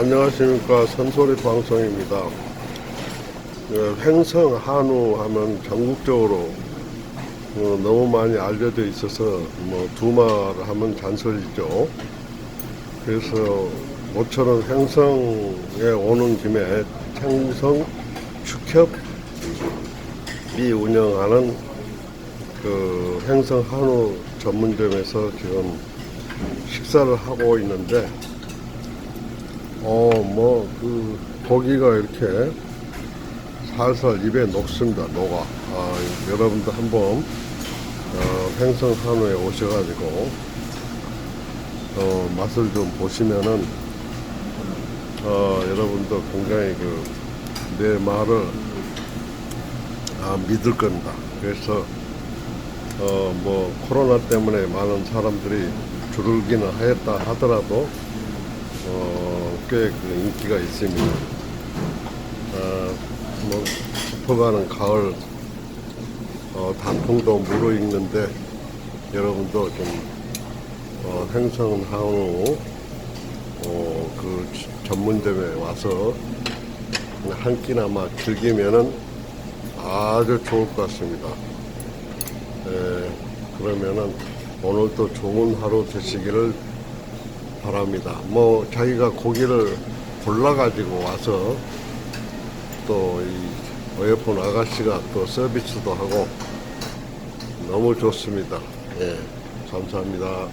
안녕하십니까 선소리 방송입니다. 그 횡성 한우 하면 전국적으로 어, 너무 많이 알려져 있어서 뭐 두말 하면 잔소리죠. 그래서 모처럼 횡성에 오는 김에 횡성 축협이 운영하는 그 횡성 한우 전문점에서 지금 식사를 하고 있는데 어, 뭐, 그, 고기가 이렇게 살살 입에 녹습니다, 녹아. 아, 여러분도 한번, 어, 횡성 한우에 오셔가지고, 어, 맛을 좀 보시면은, 어, 여러분도 굉장히 그, 내 말을, 아, 믿을 겁니다. 그래서, 어, 뭐, 코로나 때문에 많은 사람들이 줄기는 하였다 하더라도, 어, 꽤그 인기가 있습니다. 어, 뭐, 깊어가는 가을, 어, 단풍도 무르익는데, 여러분도 좀, 어, 행성 한우, 어, 그 전문점에 와서 한 끼나마 즐기면은 아주 좋을 것 같습니다. 에, 그러면은 오늘도 좋은 하루 되시기를 바랍니다. 뭐 자기가 고기를 골라가지고 와서 또 이 어여쁜 아가씨가 또 서비스도 하고 너무 좋습니다. 예, 감사합니다.